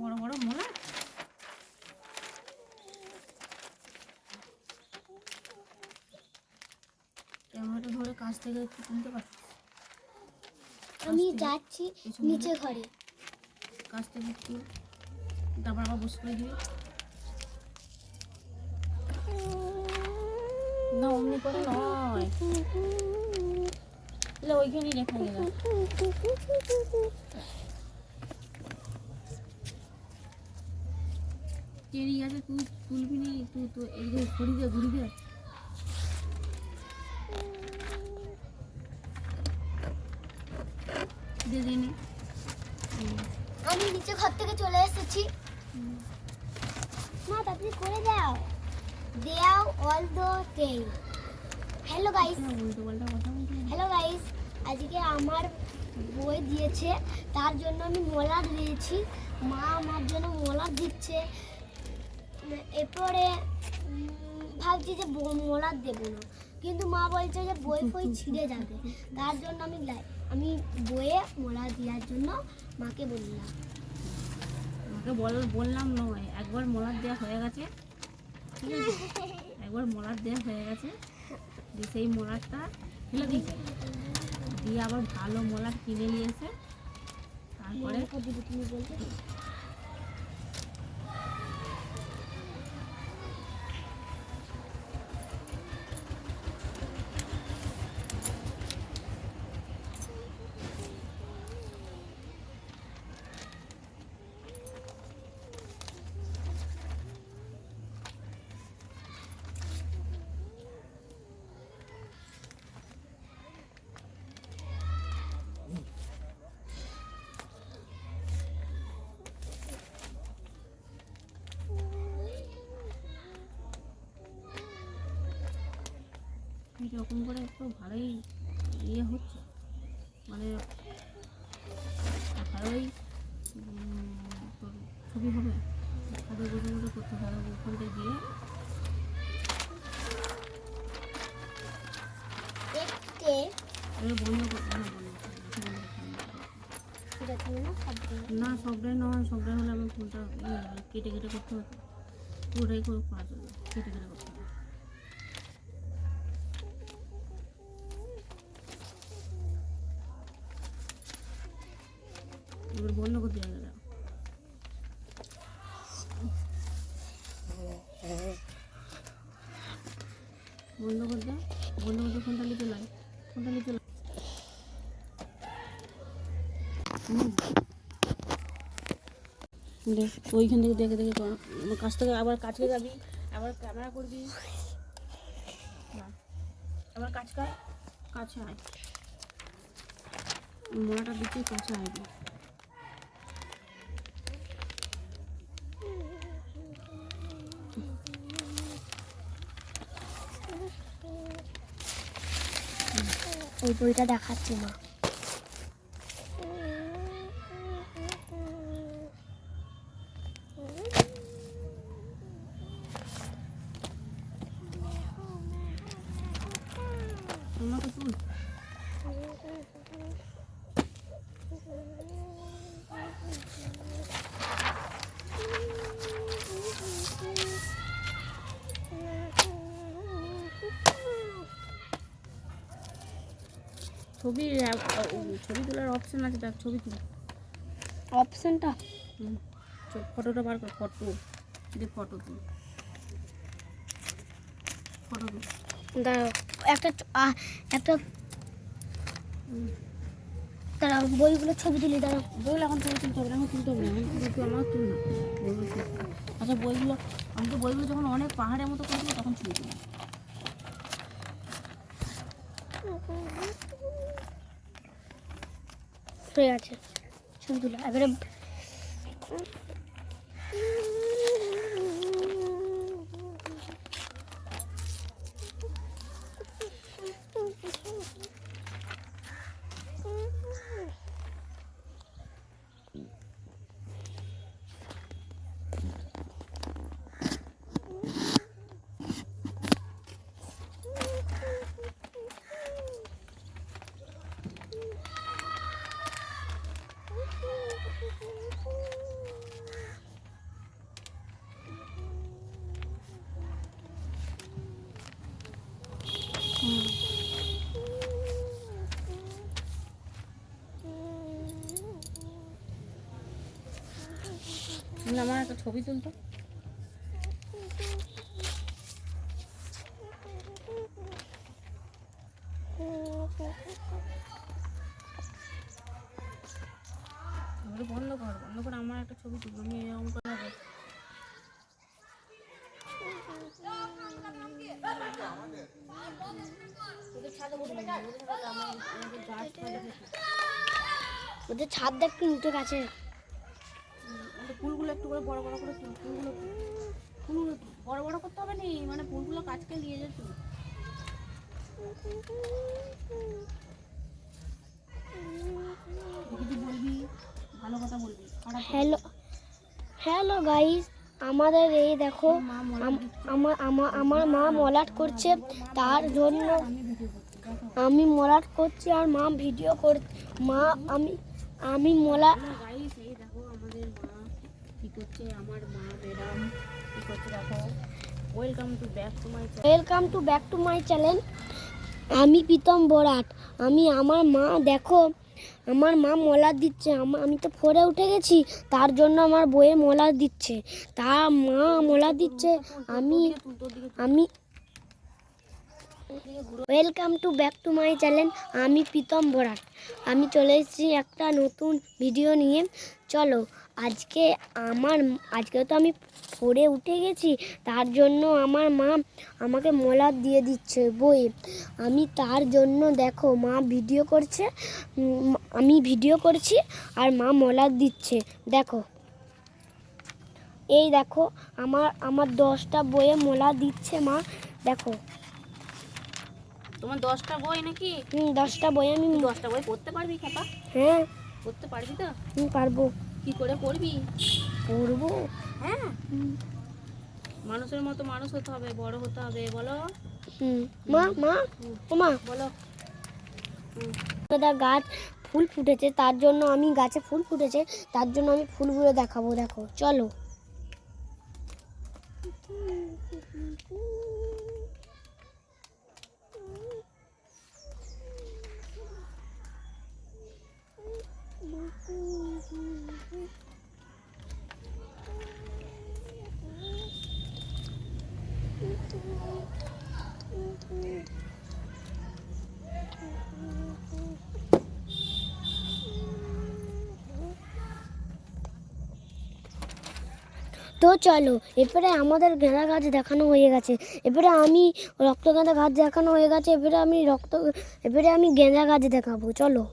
বড় বড় মোলা? ক্যামেরাটা ধরে কাছ থেকে একটু তুলতে পারছিস আমি যাচ্ছি নিচে ঘরে। কাছ থেকে একটু তারপর আবার বসে করে দিবি। না অমনি করে নয়। তাহলে ওইখানেই রেখা গেল টেরি আছে তুই তুলবি নি তুই তো এই যে ঘুরি দে ঘুরি দে দে দে নে। আমি নিচে ঘর থেকে চলে এসেছি। মা তাড়াতাড়ি করে দাও। দেও অল দ্য টেল হ্যালো গাইস। হ্যালো গাইস আজকে আমার বই দিয়েছে তার জন্য আমি মোলার দিয়েছি। মা আমার জন্য মোলার দিচ্ছে। এরপরে ভাবছি যে মোলার দেবো না। কিন্তু মা বলছে যে বই ফই ছিঁড়ে যাবে। তার জন্য আমি আমি বইয়ে মোলা দেওয়ার জন্য মাকে বললাম। মাকে বল বললাম নয় একবার মোলার দেওয়া হয়ে গেছে। ঠিক আছে? একবার মোলার দেওয়া হয়ে গেছে। দিয়ে সেই মোলারটা ফেলে দিয়েছে। দিয়ে আবার ভালো মোলার কিনে নিয়ে এসে তারপরে এরকম করে একটু ভালোই ইয়ে হচ্ছে। মানে ভালোই ছবি হবে। বুঝে বুঝে করতে হবে দেখতে। এবার বন্ধ করতে হবে, হবে। না সব না সবটাই নয় সবটাই হলে আমি ফোনটা ইয়ে, কেটে কেটে করতে হতো পুরোটাই করে করা যাবে কেটে কেটে করতে হবে। এবার বন্ধ করতে হবে। বন্ধ করে দে বন্ধ করতে ফোনটা নিচে লাই ফোনটা নিচে লাই দেখ, ওইখান থেকে দেখে দেখে কর। কাছ থেকে আবার কাছে যাবি, আবার ক্যামেরা করবি। আবার কাজ কর কাছে আয় মোড়াটা দিচ্ছি, কাছে আইবি ওই বইটা দেখাচ্ছি না আমাকে ছবি ছবি তোলার অপশন আছে দেখ ছবি তুল। অপশনটা ফটোটা বার কর ফটো যে ফটো তুল। ফটো তুল। দাঁড়াও একটা একটা হুম। বইগুলো ছবি তুলি দাঁড়াও। বইগুলো এখন ছবি তুলতে হবে এখন তুলতে হবে। তুই আমার তুল না। বইগুলো আচ্ছা বইগুলো আমি তো বইগুলো যখন অনেক পাহাড়ের মতো করে তখন ছবি তুলি হয়ে আছে সবগুলো এবারে ছবি তুলতো? বন্ধ কর বন্ধ করে আমার একটা ছবি তুলবো আমি এরকম করে হবে। ওদের ছাদে উঠবে না, ওদের ফুলগুলো একটু করে বড় বড় করে তুল, ফুলগুলো ফুলগুলো বড় বড় করতে হবে নি মানে ফুলগুলো কাছকে নিয়ে যেত কিছু বলবি ভালো কথা বলবি। হ্যালো হ্যালো গাইস আমাদের এই দেখো আমার আমার মা মলাট করছে তার জন্য আমি মলাট করছি আর মা ভিডিও কর মা আমি আমি মলা গাইস এই দেখো আমাদের মা কি আমার মা করছে দেখো? Welcome to back to my welcome to back to my channel আমি প্রীতম বরাট আমি, আমার মা, দেখো, আমার মা মলার দিচ্ছে। আমা- আমি তো ফোরে উঠে গেছি, তার জন্য আমার বইয়ে মলার দিচ্ছে। তা মা মলার দিচ্ছে। আমি আমি welcome to back to my channel আমি প্রীতম বরাট আমি চলে এসেছি একটা নতুন ভিডিও নিয়ে। চলো আজকে আমার আজকে তো আমি পড়ে উঠে গেছি তার জন্য আমার মা আমাকে মলার দিয়ে দিচ্ছে বই। আমি তার জন্য দেখো মা ভিডিও করছে আমি ভিডিও করছি আর মা মলার দিচ্ছে। দেখো এই দেখো আমার আমার দশটা বইয়ে মোলা দিচ্ছে মা দেখো। তোমার দশটা বই নাকি? হুম, দশটা বই আমি দশটা বই পড়তে পারবি খাপা? হ্যাঁ। পড়তে পারবি তো? আমি পারব। কি করে করবি? করব। হ্যাঁ। মানুষের মতো মানুষ হতে হবে বড় হতে হবে বলো। হুম। মা মা ও মা। বলো। দাদা গাছ ফুল ফুটেছে তার জন্য আমি গাছে ফুল ফুটেছে তার জন্য আমি ফুলগুলো দেখাবো দেখো চলো। তো চলো, এবারে আমাদের গেঁদা গাছ দেখানো হয়ে গেছে। এবারে আমি রক্ত গেঁদা গাছ দেখানো হয়ে গেছে, এবারে আমি রক্ত, এবারে আমি গেঁদা গাছ দেখাবো, চলো।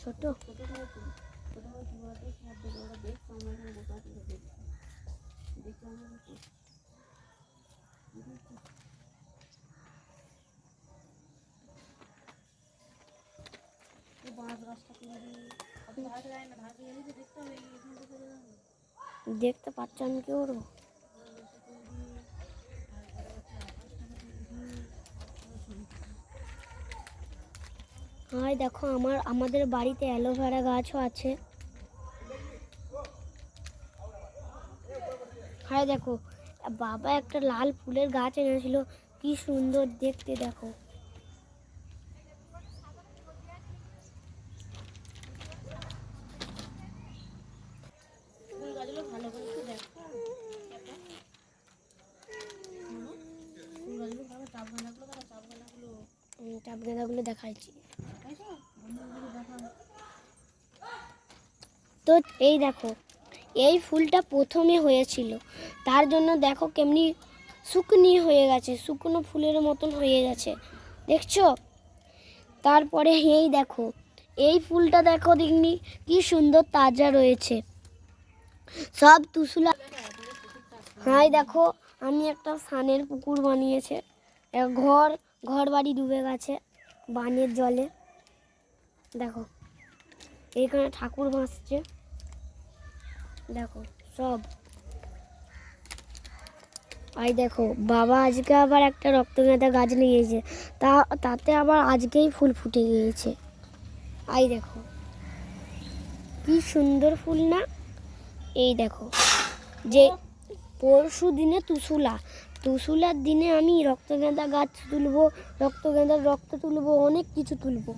ছোট ছোট করে তুই ছোট করে তুই ওরা দেখছে আর দেখে ওরা দেখছে আমরা এখানে বসে আছি ওরা দেখছে দেখছে আমরা বসে আছি। এই বাঁশ গাছটা তুলে দিই। অত ধারে যায় না, ধারে গেলেই তো দেখতে হবে, এখান থেকে চলে যাবে। দেখতে পাচ্ছ আমি কি করবো হয়, দেখো আমার, আমাদের বাড়িতে অ্যালোভেরা গাছও আছে। হায়, দেখো, বাবা একটা লাল ফুলের গাছ এনেছিল, কি সুন্দর দেখতে, দেখো। চাপ গাঁদাগুলো দেখাচ্ছি। তো এই দেখো, এই ফুলটা প্রথমে হয়েছিল। তার জন্য দেখো কেমনি শুকনি হয়ে গেছে, শুকনো ফুলের মতন হয়ে গেছে। দেখছ? তারপরে এই দেখো, এই ফুলটা দেখো দেখনি, কি সুন্দর তাজা রয়েছে। সব তুসুলা হাই দেখো, আমি একটা সানের পুকুর বানিয়েছে। ঘর ঘর বাড়ি ডুবে গেছে বানের জলে। দেখো, এইখানে ঠাকুর ভাসছে। দেখো, সব। আই দেখো, বাবা আজকে আবার একটা রক্তগাঁদা গাছ নিয়েছে তা, তাতে আবার আজকেই ফুল ফুটে গিয়েছে। আই দেখো, কি সুন্দর ফুল না? এই দেখো, যে পরশু দিনে তুসুলা তুসুলার দিনে আমি রক্তগাঁদা গাছ তুলবো, রক্তগাঁদার রক্ত তুলবো, অনেক কিছু তুলবো।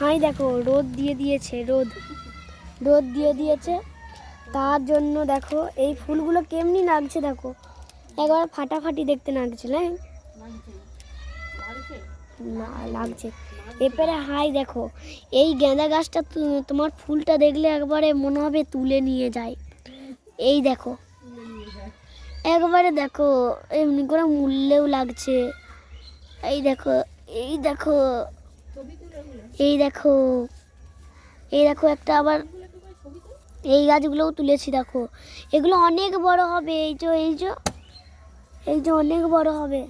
হাই, দেখো, রোদ দিয়ে দিয়েছে, রোদ। রোদ দিয়ে দিয়েছে। তার জন্য দেখো, এই ফুলগুলো কেমনি লাগছে দেখো। একবার ফাটাফাটি দেখতে লাগছে না, লাগছে। এরপরে হাই, দেখো, এই গেঁদা গাছটা তোমার ফুলটা দেখলে একবারে মনে হবে তুলে নিয়ে যায়। এই দেখো। একবারে দেখো, এমনি করে মূল্যেও লাগছে। এই দেখো এই দেখো। এই দেখো এই দেখো একটা আবার এই গাছগুলোও তুলেছি দেখো। এগুলো অনেক বড় হবে, এই যে এই যে এই যে অনেক বড় হবে।